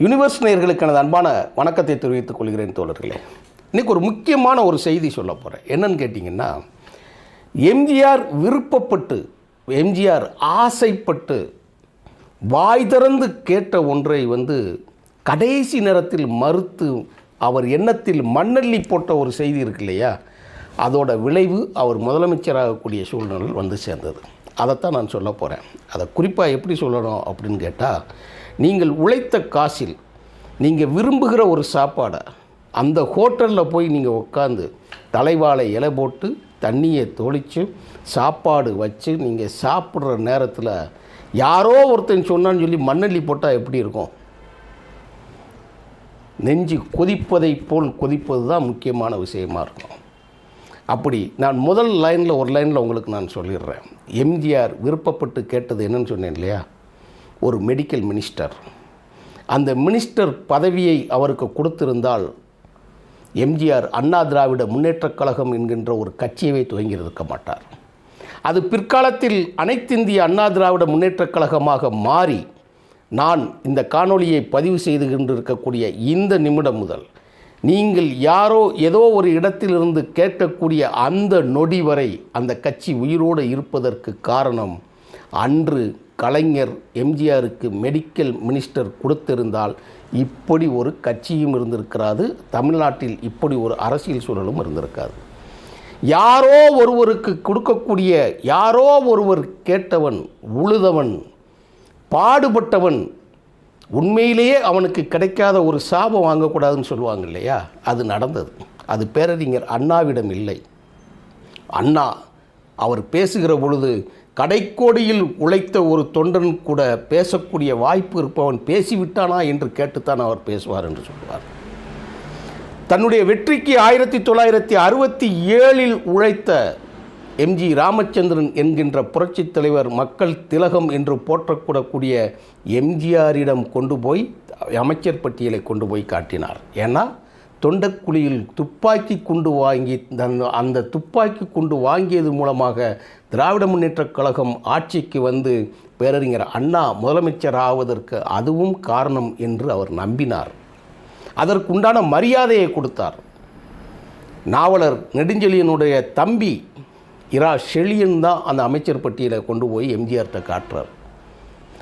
Universe நேர்களுக்கு எனது அன்பான வணக்கத்தை தெரிவித்துக் கொள்கிறேன் தோழர்களே. இன்றைக்கி ஒரு முக்கியமான ஒரு செய்தி சொல்ல போகிறேன் என்னன்னு கேட்டிங்கன்னா எம்ஜிஆர் விருப்பப்பட்டு எம்ஜிஆர் ஆசைப்பட்டு வாய் திறந்து கேட்ட ஒன்றை வந்து கடைசி நேரத்தில் மறுத்து அவர் எண்ணத்தில் மண்ணள்ளி போட்ட ஒரு செய்தி இருக்கு இல்லையா? அதோட விளைவு அவர் முதலமைச்சராகக்கூடிய சூழ்நிலை வந்து சேர்ந்தது. அதைத்தான் நான் சொல்ல போகிறேன் அதை குறிப்பாக எப்படி சொல்லணும் அப்படின்னு கேட்டால் நீங்கள் உழைத்த காசில் நீங்கள் விரும்புகிற ஒரு சாப்பாடை அந்த ஹோட்டலில் போய் நீங்கள் உட்காந்து தலைவாழை இலை போட்டு தண்ணியை தொளித்து சாப்பாடு வச்சு நீங்கள் சாப்பிட்ற நேரத்தில் யாரோ ஒருத்தன் சொன்னான்னு சொல்லி மண்ணள்ளி போட்டால் எப்படி இருக்கும்? நெஞ்சு கொதிப்பதைப் போல் கொதிப்பது தான் முக்கியமான விஷயமாக இருக்கும். அப்படி நான் முதல் லைனில் ஒரு லைனில் உங்களுக்கு நான் சொல்லிடுறேன். எம்ஜிஆர் விருப்பப்பட்டு கேட்டது என்னன்னு சொன்னேன் இல்லையா? ஒரு மெடிக்கல் மினிஸ்டர் அந்த மினிஸ்டர் பதவியை அவருக்கு கொடுத்திருந்தால் எம்ஜிஆர் அண்ணா திராவிட முன்னேற்றக் கழகம் என்கின்ற ஒரு கட்சியவே துவங்கியிருக்க மாட்டார். அது பிற்காலத்தில் அனைத்திந்திய அண்ணா திராவிட முன்னேற்றக் கழகமாக மாறி நான் இந்த காணொளியை பதிவு செய்து கொண்டிருக்கக்கூடிய இந்த நிமிடம் முதல் நீங்கள் யாரோ ஏதோ ஒரு இடத்திலிருந்து கேட்கக்கூடிய அந்த நொடி வரை அந்த கட்சி உயிரோடு இருப்பதற்கு காரணம் அன்று கலைஞர் எம்ஜிஆருக்கு மெடிக்கல் மினிஸ்டர் கொடுத்திருந்தால் இப்படி ஒரு கட்சியும் இருந்திருக்கிறாது தமிழ்நாட்டில் இப்படி ஒரு அரசியல் சூழலும் இருந்திருக்காது. யாரோ ஒருவருக்கு கொடுக்கக்கூடிய யாரோ ஒருவர் கேட்டவன் உழுதவன் பாடுபட்டவன் உண்மையிலேயே அவனுக்கு கிடைக்காத ஒரு சாபம் வாங்கக்கூடாதுன்னு சொல்லுவாங்க இல்லையா? அது நடந்தது. அது பேரறிஞர் அண்ணாவிடம் இல்லை. அண்ணா அவர் பேசுகிற பொழுது கடைக்கோடியில் உழைத்த ஒரு தொண்டன் கூட பேசக்கூடிய வாய்ப்பு இருப்பவன் பேசிவிட்டானா என்று கேட்டுத்தான் அவர் பேசுவார் என்று சொல்வார். தன்னுடைய வெற்றிக்கு ஆயிரத்தி தொள்ளாயிரத்தி அறுபத்தி ஏழில் உழைத்த எம்ஜி ராமச்சந்திரன் என்கின்ற புரட்சித் தலைவர் மக்கள் திலகம் என்று போற்றக்கூடக்கூடிய எம்ஜிஆரிடம் கொண்டு போய் அமைச்சர் பட்டியலை கொண்டு போய் காட்டினார். ஏன்னா தொண்டக்குழியில் துப்பாக்கி குண்டு வாங்கி தன் அந்த துப்பாக்கி குண்டு வாங்கியது மூலமாக திராவிட முன்னேற்றக் கழகம் ஆட்சிக்கு வந்து பேரறிஞர் அண்ணா முதலமைச்சர் ஆவதற்கு அதுவும் காரணம் என்று அவர் நம்பினார். அதற்குண்டான மரியாதையை கொடுத்தார். நாவலர் நெடுஞ்செழியனுடைய தம்பி இரா செழியன் தான் அந்த அமைச்சர் பட்டியலை கொண்டு போய் எம்ஜிஆர்கிட்ட காட்டுறார்.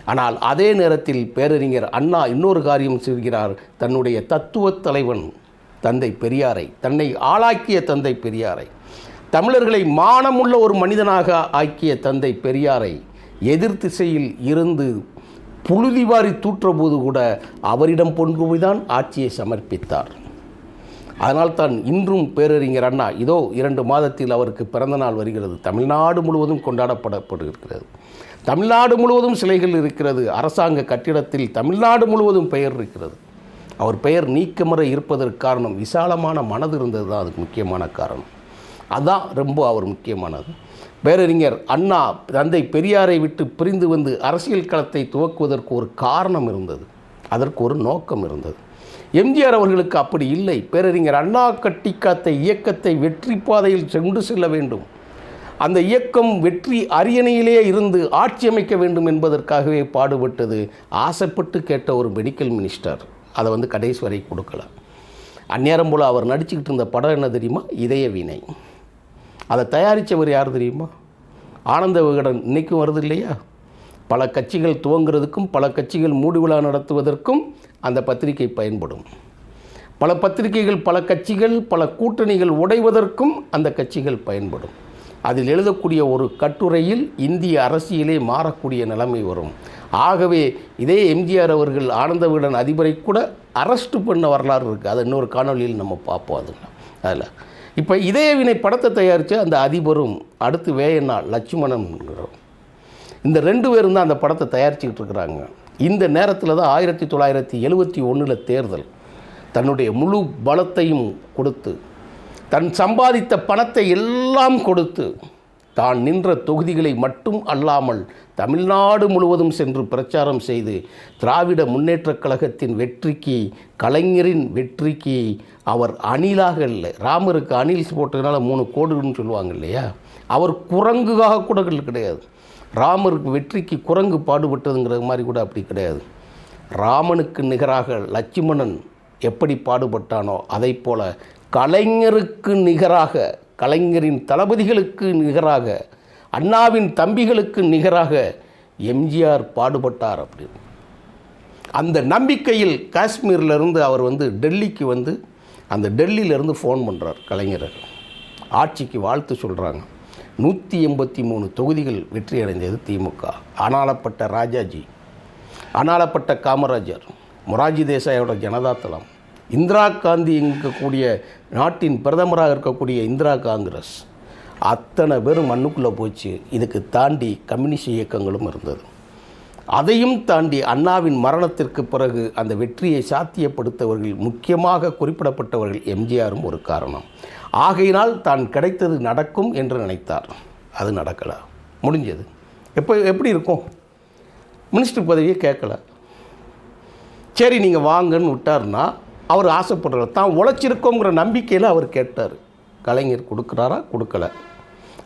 ஆனால் அதே நேரத்தில் பேரறிஞர் அண்ணா இன்னொரு காரியம் செய்கிறார். தன்னுடைய தத்துவத் தலைவன் தந்தை பெரியாரை தன்னை ஆளாக்கிய தந்தை பெரியாரை தமிழர்களை மானமுள்ள ஒரு மனிதனாக ஆக்கிய தந்தை பெரியாரை எதிர் திசையில் இருந்து புழுதி வாரி தூற்றபோது கூட அவரிடம் கொண்டு போய் தான் ஆட்சியை சமர்ப்பித்தார். அதனால்தான் இன்றும் பேரறிஞர் அண்ணா இதோ இரண்டு மாதத்தில் அவருக்கு பிறந்த நாள் வருகிறது. தமிழ்நாடு முழுவதும் கொண்டாடப்படப்படுகிறது தமிழ்நாடு முழுவதும் சிலைகள் இருக்கிறது. அரசாங்க கட்டிடத்தில் தமிழ்நாடு முழுவதும் பெயர் இருக்கிறது. அவர் பெயர் நீக்கமுறை இருப்பதற்கு காரணம் விசாலமான மனது இருந்தது தான் அதுக்கு முக்கியமான காரணம். அதுதான் ரொம்ப அவர் முக்கியமானது. பேரறிஞர் அண்ணா தந்தை பெரியாரை விட்டு பிரிந்து வந்து அரசியல் களத்தை துவக்குவதற்கு ஒரு காரணம் இருந்தது. அதற்கு ஒரு நோக்கம் இருந்தது. எம்ஜிஆர் அவர்களுக்கு அப்படி இல்லை. பேரறிஞர் அண்ணா கட்டி காத்த இயக்கத்தை வெற்றி பாதையில் சென்று செல்ல வேண்டும். அந்த இயக்கம் வெற்றி அரியணையிலே இருந்து ஆட்சி அமைக்க வேண்டும் என்பதற்காகவே பாடுபட்டது ஆசைப்பட்டு கேட்ட ஒரு மெடிக்கல் மினிஸ்டர். அதை வந்து கடைசி வரை கொடுக்கல. அந்நேரம் போல் அவர் நடிச்சுக்கிட்டு இருந்த படம் என்ன தெரியுமா? இதய வீணை. அதை தயாரித்தவர் யார் தெரியுமா? ஆனந்த விகடன். இன்றைக்கும் வருது இல்லையா? பல கட்சிகள் துவங்குறதுக்கும் பல கட்சிகள் மூடு விழா நடத்துவதற்கும் அந்த பத்திரிகை பயன்படும். பல பத்திரிகைகள் பல கட்சிகள் பல கூட்டணிகள் உடைவதற்கும் அந்த கட்சிகள் பயன்படும். அதில் எழுதக்கூடிய ஒரு கட்டுரையில் இந்திய அரசியலே மாறக்கூடிய நிலைமை வரும். ஆகவே இதே எம்ஜிஆர் அவர்கள் ஆனந்த விகடன் அதிபரை கூட அரெஸ்ட் பண்ண வரலாறு இருக்குது அதை இன்னொரு காணொலியில் நம்ம பார்ப்போம் அது அதில். இப்போ இதே வினை படத்தை தயாரித்து அந்த அதிபரும் அடுத்து வேயண்ணா லட்சுமணன்கிறோம் இந்த ரெண்டு பேரும் தான் அந்த படத்தை தயாரிச்சுக்கிட்டு இருக்கிறாங்க. இந்த நேரத்தில் தான் ஆயிரத்தி தொள்ளாயிரத்தி எழுபத்தி ஒன்றில் தேர்தல். தன்னுடைய முழு பலத்தையும் கொடுத்து தன் சம்பாதித்த பணத்தை எல்லாம் கொடுத்து தான் நின்ற தொகுதிகளை மட்டும் அல்லாமல் தமிழ்நாடு முழுவதும் சென்று பிரச்சாரம் செய்து திராவிட முன்னேற்றக் கழகத்தின் வெற்றிக்கு கலைஞரின் வெற்றிக்கு அவர் அணிலாக இல்லை. ராமருக்கு அணில் போட்டதுனால மூணு கோடுன்னு சொல்லுவாங்க இல்லையா? அவர் குரங்குக்காக கூட கிடையாது. ராமருக்கு வெற்றிக்கு குரங்கு பாடுபட்டதுங்கிற மாதிரி கூட அப்படி கிடையாது. ராமனுக்கு நிகராக லட்சுமணன் எப்படி பாடுபட்டானோ அதை போல கலைஞருக்கு நிகராக கலைஞரின் தளபதிகளுக்கு நிகராக அண்ணாவின் தம்பிகளுக்கு நிகராக எம்ஜிஆர் பாடுபட்டார் அப்படின்னு அந்த நம்பிக்கையில் காஷ்மீர்லேருந்து அவர் வந்து டெல்லிக்கு வந்து அந்த டெல்லியிலேருந்து ஃபோன் பண்ணுறார் கலைஞர். ஆட்சிக்கு வாழ்த்து சொல்கிறாங்க நூற்றி எண்பத்தி மூணு தொகுதிகள் வெற்றி அடைந்தது திமுக. அனாலப்பட்ட ராஜாஜி அனாலப்பட்ட காமராஜர் மொராஜி தேசாயோட ஜனதா தளம் இந்திரா காந்தி இருக்கக்கூடிய நாட்டின் பிரதமராக இருக்கக்கூடிய இந்திரா காங்கிரஸ் அத்தனை பேரும் மண்ணுக்குள்ளே போச்சு. இதுக்கு தாண்டி கம்யூனிஸ்ட் இயக்கங்களும் இருந்தது. அதையும் தாண்டி அண்ணாவின் மரணத்திற்கு பிறகு அந்த வெற்றியை சாத்தியப்படுத்தவர்கள் முக்கியமாக குறிப்பிடப்பட்டவர்கள் எம்ஜிஆரும் ஒரு காரணம். ஆகையினால் தான் கிடைத்தது நடக்கும் என்று நினைத்தார். அது நடக்கலை. முடிஞ்சது. எப்போ எப்படி இருக்கும்? மினிஸ்டர் பதவியை கேட்கல. சரி நீங்கள் வாங்கன்னு விட்டார்னா அவர் ஆசைப்படுறார். தான் உழைச்சிருக்கோங்கிற நம்பிக்கையில் அவர் கேட்டார். கலைஞர் கொடுக்குறாரா? கொடுக்கல.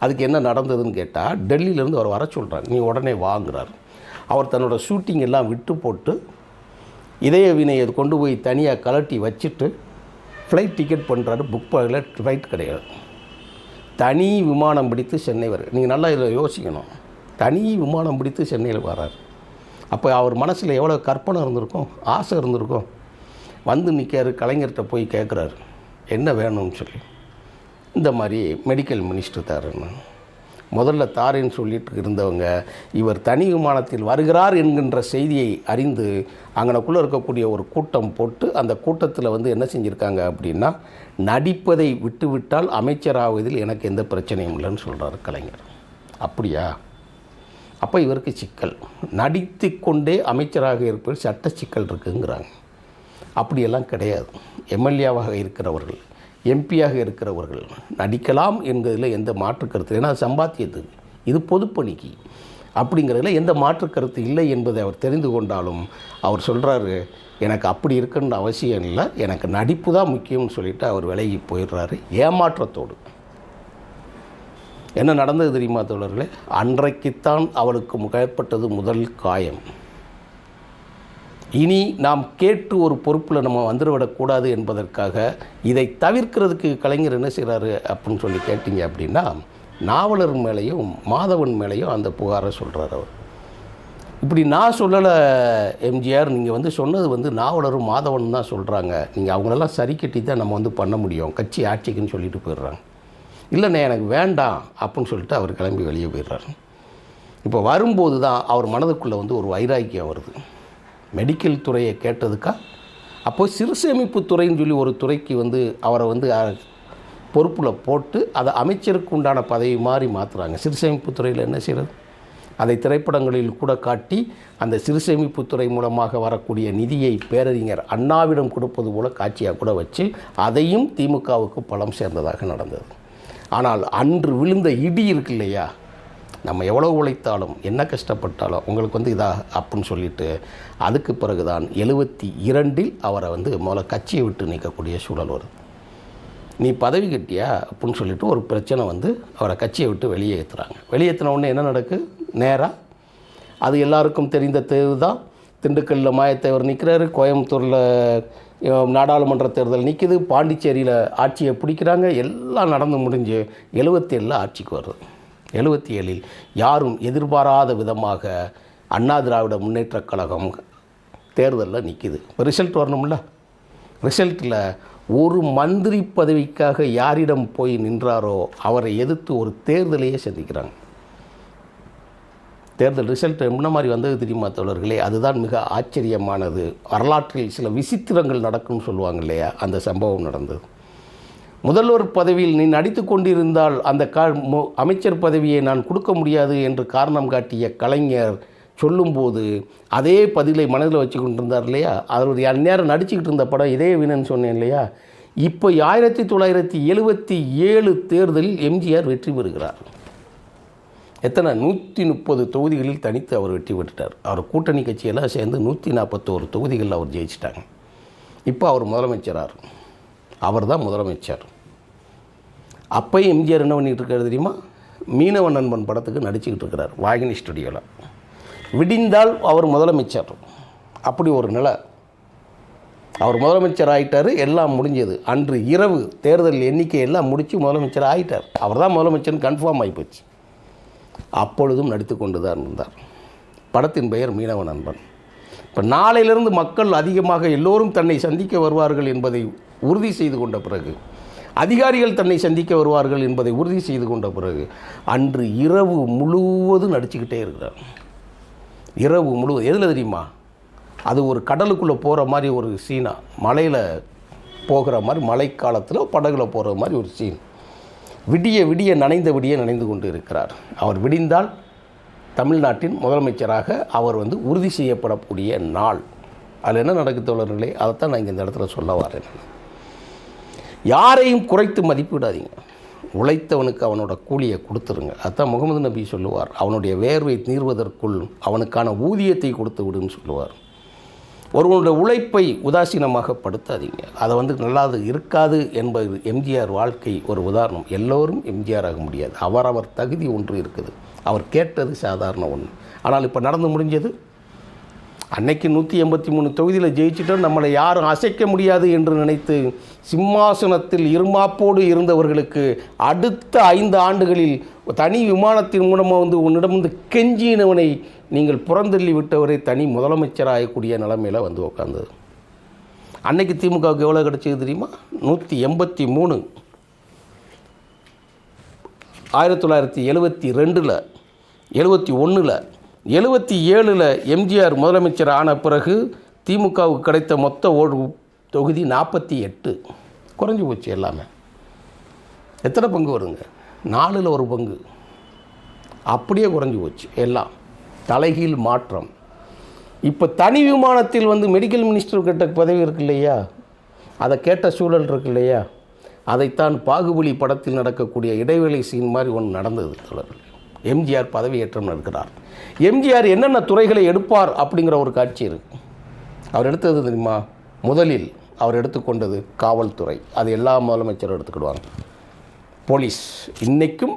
அதுக்கு என்ன நடந்ததுன்னு கேட்டால் டெல்லியிலேருந்து அவர் வர சொல்கிறார் நீ உடனே வாங்குறார். அவர் தன்னோட ஷூட்டிங் எல்லாம் விட்டு போட்டு இதய வினையை கொண்டு போய் தனியாக கலட்டி வச்சுட்டு ஃப்ளைட் டிக்கெட் பண்ணுறாரு புக் பண்ணல ஃப்ளைட் கிடையாது. தனி விமானம் பிடித்து சென்னை வர நீங்கள் நல்லா இதில் யோசிக்கணும். தனி விமானம் பிடித்து சென்னையில் வரார் அப்போ அவர் மனசில் எவ்வளோ கற்பனை இருந்திருக்கும்? ஆசை இருந்திருக்கும். வந்து நிற்காரு கலைஞர்கிட்ட போய் கேட்குறாரு என்ன வேணும்னு சொல்லி. இந்த மாதிரி மெடிக்கல் மினிஸ்டர் தாருன்னு. முதல்ல தாரேன்னு சொல்லிட்டு இருந்தவங்க இவர் தனி விமானத்தில் வருகிறார் என்கின்ற செய்தியை அறிந்து அங்கனக்குள்ளே இருக்கக்கூடிய ஒரு கூட்டம் போட்டு அந்த கூட்டத்தில் வந்து என்ன செஞ்சுருக்காங்க அப்படின்னா நடிப்பதை விட்டுவிட்டால் அமைச்சராவதில் எனக்கு எந்த பிரச்சனையும் இல்லைன்னு சொல்கிறார் கலைஞர். அப்படியா? அப்போ இவருக்கு சிக்கல். நடித்து கொண்டே அமைச்சராக இருப்பது சட்ட சிக்கல் இருக்குங்கிறாங்க. அப்படியெல்லாம் கிடையாது. எம்எல்ஏவாக இருக்கிறவர்கள் எம்பியாக இருக்கிறவர்கள் நடிக்கலாம் என்கிறதுல எந்த மாற்று கருத்து ஏன்னா அது சம்பாத்தியத்துக்கு இது பொதுப்பணிக்கு. அப்படிங்கிறதுல எந்த மாற்று கருத்து இல்லை என்பதை அவர் தெரிந்து கொண்டாலும் அவர் சொல்கிறாரு எனக்கு அப்படி இருக்குன்ற அவசியம் இல்லை. எனக்கு நடிப்பு தான் முக்கியம்னு சொல்லிட்டு அவர் விலகி போயிடுறாரு ஏமாற்றத்தோடு. என்ன நடந்தது தெரியுமா தோழர்களே? அன்றைக்குத்தான் அவளுக்கு முகப்பட்டது முதல் காயம். இனி நாம் கேட்டு ஒரு பொறுப்பில் நம்ம வந்துடுவிடக்கூடாது என்பதற்காக இதை தவிர்க்கிறதுக்கு கலைஞர் என்ன செய்கிறாரு அப்படின்னு சொல்லி கேட்டிங்க அப்படின்னா நாவலர் மேலேயும் மாதவன் மேலேயும் அந்த புகாரை சொல்கிறார் அவர். இப்படி நான் சொல்லலை எம்ஜிஆர் நீங்கள் வந்து சொன்னது வந்து நாவலரும் மாதவன் தான் சொல்கிறாங்க நீங்கள் அவங்களெல்லாம் சரி கட்டி தான் நம்ம வந்து பண்ண முடியும். கட்சி ஆட்சிக்குன்னு சொல்லிட்டு போயிடுறாங்க. இல்லைண்ணே எனக்கு வேண்டாம் அப்படின்னு சொல்லிட்டு அவர் கிளம்பி வெளியே போயிடுறாரு. இப்போ வரும்போது தான் அவர் மனதுக்குள்ளே வந்து ஒரு வைராக்கியம் வருது. மெடிக்கல் துறையை கேட்டதுக்கா? அப்போது சிறு சேமிப்பு துறைன்னு சொல்லி ஒரு துறைக்கு வந்து அவரை வந்து பொறுப்பில் போட்டு அதை அமைச்சருக்கு உண்டான பதவி மாதிரி மாற்றுறாங்க சிறு சேமிப்பு துறையில் என்ன செய்கிறது அதை திரைப்படங்களில் கூட காட்டி அந்த சிறு சேமிப்பு துறை மூலமாக வரக்கூடிய நிதியை பேரறிஞர் அண்ணாவிடம் கொடுப்பது போல காட்சியாக கூட வச்சு அதையும் திமுகவுக்கு பலம் சேர்ந்ததாக நடந்தது. ஆனால் அன்று விழுந்த இடி இருக்கு இல்லையா? நம்ம எவ்வளோ உழைத்தாலும் என்ன கஷ்டப்பட்டாலும் உங்களுக்கு வந்து இதாக அப்புடின்னு சொல்லிட்டு அதுக்கு பிறகு தான் எழுபத்தி இரண்டில் அவரை வந்து முதல்ல கட்சியை விட்டு நீக்கக்கூடிய சூழல் வருது. நீ பதவி கட்டியா அப்படின்னு சொல்லிட்டு ஒரு பிரச்சனை வந்து அவரை கட்சியை விட்டு வெளியேற்றுறாங்க வெளியேற்றின உடனே என்ன நடக்கு? நேராக அது எல்லாருக்கும் தெரிந்த தேர்வு தான் திண்டுக்கல்லில் மாயத்தேவர் நிற்கிறாரு கோயம்புத்தூரில் நாடாளுமன்ற தேர்தல் நிற்கிது பாண்டிச்சேரியில் ஆட்சியை பிடிக்கிறாங்க எல்லாம் நடந்து முடிஞ்சு எழுபத்தேழில் ஆட்சிக்கு வருது எழுபத்தி ஏழில் யாரும் எதிர்பாராத விதமாக அண்ணா திராவிட முன்னேற்றக் கழகம் தேர்தலில் நிற்கிது இப்போ ரிசல்ட் வரணும்ல? ரிசல்ட்டில் ஒரு மந்திரி பதவிக்காக யாரிடம் போய் நின்றாரோ அவரை எதிர்த்து ஒரு தேர்தலையே சந்திக்கிறாங்க. தேர்தல் ரிசல்ட் என்ன மாதிரி வந்தது தெரியுமா தோழர்களே? அதுதான் மிக ஆச்சரியமானது. வரலாற்றில் சில விசித்திரங்கள் நடக்கும்னு சொல்லுவாங்க இல்லையா? அந்த சம்பவம் நடந்தது. முதல்வர் பதவியில் நீ நடித்து கொண்டிருந்தால் அந்த கா அமைச்சர் பதவியை நான் கொடுக்க முடியாது என்று காரணம் காட்டிய கலைஞர் சொல்லும்போது அதே பதிலை மனதில் வச்சு இருந்தார் இல்லையா? அவர் அந்நேரம் நடிச்சுக்கிட்டு இருந்த படம் இதே வினன்னு சொன்னேன் இல்லையா? இப்போ ஆயிரத்தி தொள்ளாயிரத்தி எழுபத்தி ஏழு தேர்தலில் எம்ஜிஆர் வெற்றி பெறுகிறார். எத்தனை? நூற்றி முப்பது தொகுதிகளில் தனித்து அவர் வெற்றி பெற்றுட்டார். அவர் கூட்டணி கட்சியெல்லாம் சேர்ந்து நூற்றி நாற்பத்தோரு தொகுதிகளில் அவர் ஜெயிச்சிட்டாங்க. இப்போ அவர் முதலமைச்சரார். அவர் தான் முதலமைச்சர். அப்போயும் எம்ஜிஆர் என்ன பண்ணிகிட்டு இருக்காரு தெரியுமா? மீனவ நண்பன் படத்துக்கு நடிச்சுக்கிட்டு இருக்கிறார் வாகினி ஸ்டுடியோவில் விடிந்தால் அவர் முதலமைச்சர். அப்படி ஒரு நிலை. அவர் முதலமைச்சர் ஆகிட்டார் எல்லாம் முடிஞ்சது. அன்று இரவு தேர்தல் எண்ணிக்கை எல்லாம் முடித்து முதலமைச்சர் ஆகிட்டார் அவர் தான் முதலமைச்சர்னு கன்ஃபார்ம் ஆகிப்போச்சு அப்பொழுதும் நடித்து கொண்டு தான் இருந்தார். படத்தின் பெயர் மீனவ நண்பன். இப்போ நாளையிலிருந்து மக்கள் அதிகமாக எல்லோரும் தன்னை சந்திக்க வருவார்கள் என்பதை உறுதி செய்து கொண்ட பிறகு அதிகாரிகள் தன்னை சந்திக்க வருவார்கள் என்பதை உறுதி செய்து கொண்ட பிறகு அன்று இரவு முழுவதும் நடிச்சுக்கிட்டே இருக்கிறார். இரவு முழுவதும் எதில் தெரியுமா? அது ஒரு கடலுக்குள்ளே போகிற மாதிரி ஒரு சீனா மலையில் போகிற மாதிரி மழைக்காலத்தில் படகுல போகிற மாதிரி ஒரு சீன். விடிய விடிய நனைந்த விடிய நனைந்து கொண்டு இருக்கிறார். அவர் விடிந்தால் தமிழ்நாட்டின் முதலமைச்சராக அவர் வந்து உறுதி செய்யப்படக்கூடிய நாள். அதில் என்ன நடக்குது தோழர்களே? அதைத்தான் நான் இங்கே இந்த இடத்துல சொல்ல வரேன். யாரையும் குறைத்து மதிப்பிடாதீங்க. உழைத்தவனுக்கு அவனோட கூலியை கொடுத்துருங்க. அதான் முகமது நபி சொல்லுவார். அவனுடைய வேர்வை தீர்வதற்குள் அவனுக்கான ஊதியத்தை கொடுத்து விடுன்னு சொல்லுவார். ஒருவனுடைய உழைப்பை உதாசீனமாக படுத்தாதீங்க அதை வந்து நல்லாது இருக்காது என்பது எம்ஜிஆர் வாழ்க்கை ஒரு உதாரணம். எல்லோரும் எம்ஜிஆர் ஆக முடியாது. அவரவர் தகுதி ஒன்று இருக்குது. அவர் கேட்டது சாதாரண ஒன்று ஆனால் இப்போ நடந்து முடிஞ்சது. அன்னைக்கு நூற்றி எண்பத்தி மூணு தொகுதியில் ஜெயிச்சிட்டோம். நம்மளை யாரும் அசைக்க முடியாது என்று நினைத்து சிம்மாசனத்தில் இருமாப்போடு இருந்தவர்களுக்கு அடுத்த ஐந்து ஆண்டுகளில் தனி விமானத்தின் மூலமாக வந்து உன்னிடம் வந்து கெஞ்சினவனை நீங்கள் புறந்தள்ளி விட்டவரை தனி முதலமைச்சராகக்கூடிய நிலைமையில் வந்து உட்காந்தது அன்னைக்கு திமுகவுக்கு எவ்வளோ கிடச்சது தெரியுமா? நூற்றி எண்பத்தி மூணு ஆயிரத்தி தொள்ளாயிரத்தி எழுபத்தி ரெண்டில் எழுபத்தி ஒன்றில் எழுபத்தி ஏழில் எம்ஜிஆர் முதலமைச்சர் ஆன பிறகு திமுகவுக்கு கிடைத்த மொத்த ஓடு தொகுதி நாற்பத்தி எட்டு. குறைஞ்சி போச்சு எல்லாமே. எத்தனை பங்கு வருங்க? நாலில் ஒரு பங்கு. அப்படியே குறைஞ்சி போச்சு எல்லாம். தலைகீழ் மாற்றம். இப்போ தனி விமானத்தில் வந்து மெடிக்கல் மினிஸ்டர் கிட்ட பதவி இருக்கு இல்லையா? அதை கேட்ட சூழல் இருக்கு இல்லையா? அதைத்தான் பாகுபலி படத்தில் நடக்கக்கூடிய இடைவேளை சீன் மாதிரி ஒன்று நடந்தது தொடர்கள் எம்ஜிஆர் பதவியேற்றம் நடக்கிறார். எம்ஜிஆர் என்னென்ன துறைகளை எடுப்பார் அப்படிங்கிற ஒரு காட்சி இருக்கு. அவர் எடுத்தது தெரியுமா? முதலில் அவர் எடுத்துக்கொண்டது காவல்துறை. அது எல்லா முதலமைச்சரும் எடுத்துக்கிடுவாங்க. போலீஸ். இன்றைக்கும்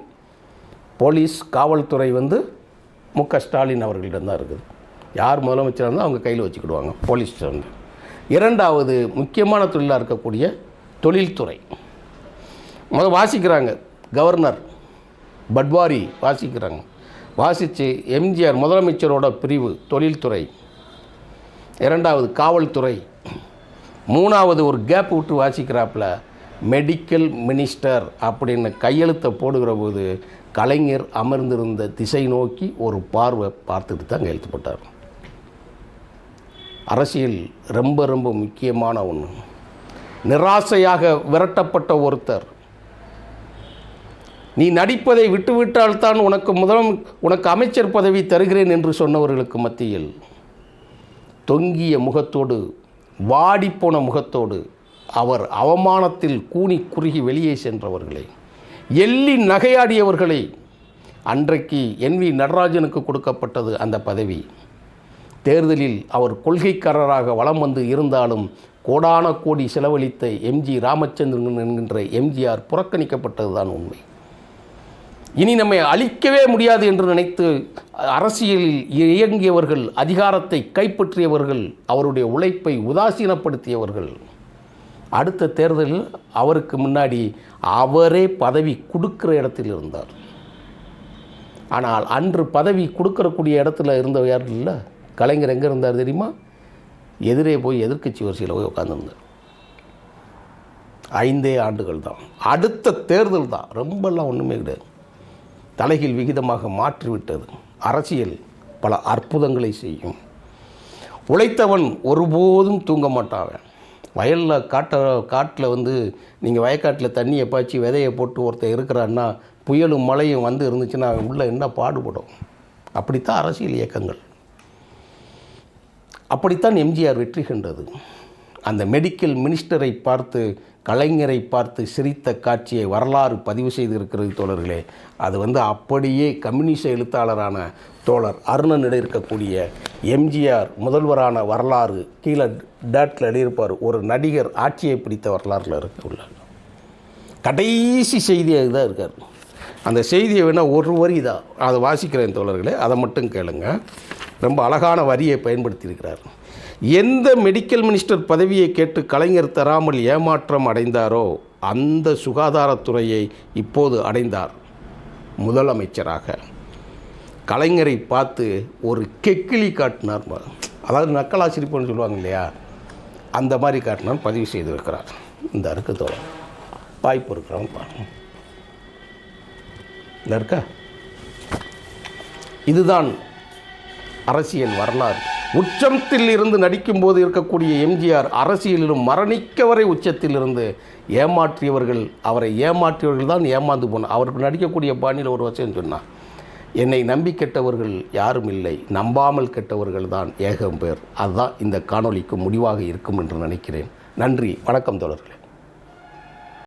போலீஸ் காவல்துறை வந்து மு க ஸ்டாலின் அவர்களிடம் தான் இருக்குது. யார் முதலமைச்சராக இருந்தால் அவங்க கையில் வச்சுக்கிடுவாங்க போலீஸ் வந்து. இரண்டாவது முக்கியமான தொழிலாக இருக்கக்கூடிய தொழில்துறை. முதல் வாசிக்கிறாங்க கவர்னர் பட்வாரி வாசிக்கிறாங்க. வாசித்து எம்ஜிஆர் முதலமைச்சரோட பிரிவு தொழில்துறை. இரண்டாவது காவல்துறை. மூணாவது ஒரு கேப் விட்டு வாசிக்கிறாப்புல மெடிக்கல் மினிஸ்டர் அப்படின்னு கையெழுத்தை போடுகிற போது கலைஞர் அமர்ந்திருந்த திசை நோக்கி ஒரு பார்வை பார்த்துட்டு தான் கையெழுத்து போட்டார். அரசியல் ரொம்ப ரொம்ப முக்கியமான ஒன்று நிராசையாக விரட்டப்பட்ட ஒருத்தர் நீ நடிப்பதை விட்டுவிட்டால்தான் உனக்கு முதலம் உனக்கு அமைச்சர் பதவி தருகிறேன் என்று சொன்னவர்களுக்கு மத்தியில் தொங்கிய முகத்தோடு வாடிப்போன முகத்தோடு அவர் அவமானத்தில் கூனி குறுகி வெளியே சென்றவர்களை எள்ளி நகையாடியவர்களை அன்றைக்கு என் வி நடராஜனுக்கு கொடுக்கப்பட்டது அந்த பதவி. தேர்தலில் அவர் கொள்கைக்காரராக வலம் வந்து இருந்தாலும் கோடான கோடி செலவழித்த எம்ஜி ராமச்சந்திரன் என்கின்ற எம்ஜிஆர் புறக்கணிக்கப்பட்டதுதான் உண்மை. இனி நம்மை அழிக்கவே முடியாது என்று நினைத்து அரசியலில் இயங்கியவர்கள் அதிகாரத்தை கைப்பற்றியவர்கள் அவருடைய உழைப்பை உதாசீனப்படுத்தியவர்கள். அடுத்த தேர்தலில் அவருக்கு முன்னாடி அவரே பதவி கொடுக்கிற இடத்தில் இருந்தார். ஆனால் அன்று பதவி கொடுக்கறக்கூடிய இடத்துல இருந்தவர் இல்லை. கலைஞர் எங்கே இருந்தார் தெரியுமா? எதிரே போய் எதிர்க்கட்சி வரிசையில் போய் உட்காந்துருந்தார் ஐந்தே ஆண்டுகள் தான். அடுத்த தேர்தல் தான். ரொம்பலாம் ஒன்றுமே கிடையாது. தலைகீழ் விகிதமாக மாற்றிவிட்டது. அரசியல் பல அற்புதங்களை செய்யும். உழைத்தவன் ஒருபோதும் தூங்க மாட்டான். வயலில் காட்ட காட்டில் வந்து நீங்கள் வயக்காட்டில் தண்ணியை பாய்ச்சி விதையை போட்டு ஒருத்தர் இருக்கிறான்னா புயலும் மழையும் வந்து இருந்துச்சுன்னா அவன் உள்ள என்ன பாடுபடும்? அப்படித்தான் அரசியல் இயக்கங்கள். அப்படித்தான் எம்ஜிஆர் வெற்றி கண்டது. அந்த மெடிக்கல் மினிஸ்டரை பார்த்து கலைஞரை பார்த்து சிரித்த காட்சியை வரலாறு பதிவு செய்திருக்கிறது தோழர்களே. அது வந்து அப்படியே கம்யூனிச எழுத்தாளரான தோழர் அருணனிட இருக்கக்கூடிய எம்ஜிஆர் முதல்வரான வரலாறு கீழே டேட்டில் எழுதியிருப்பார். ஒரு நடிகர் ஆட்சியை பிடித்த வரலாறுல இருக்க உள்ள கடைசி செய்தியாக தான் இருக்கார். அந்த செய்தியை வேணால் ஒரு வரி தான். அதை வாசிக்கிறேன் தோழர்களே. அதை மட்டும் கேளுங்க. ரொம்ப அழகான வரியை பயன்படுத்தியிருக்கிறார். எந்த மெடிக்கல் மினிஸ்டர் பதவியை கேட்டு கலைஞர் தராமல் ஏமாற்றம் அடைந்தாரோ அந்த சுகாதாரத்துறையை இப்போது அடைந்தார் முதலமைச்சராக. கலைஞரை பார்த்து ஒரு கெக்கிலி காட்டினார். பா. அதாவது நக்கலாசிரிப்புன்னு சொல்லுவாங்க இல்லையா? அந்த மாதிரி காட்டினார் பதிவு செய்திருக்கிறார். இந்த அறுக்கத்தோட வாய்ப்பு இருக்கிறவன் பாருங்க இந்த இருக்கா இதுதான் அரசியல் வரலாறு. உச்சத்தில் இருந்து நடிக்கும்போது இருக்கக்கூடிய எம்ஜிஆர் அரசியலிலும் மரணிக்க வரை உச்சத்தில் இருந்து ஏமாற்றியவர்கள் அவரை ஏமாற்றியவர்கள் தான் ஏமாந்து போனார் அவர் நடிக்கக்கூடிய பாணியில் ஒரு விஷயம் சொன்னார் என்னை நம்பி கெட்டவர்கள் யாரும் இல்லை நம்பாமல் கெட்டவர்கள் தான் ஏகம் பேர். அதுதான் இந்த காணொலிக்கு முடிவாக இருக்கும் என்று நினைக்கிறேன். நன்றி வணக்கம் தொடர்களே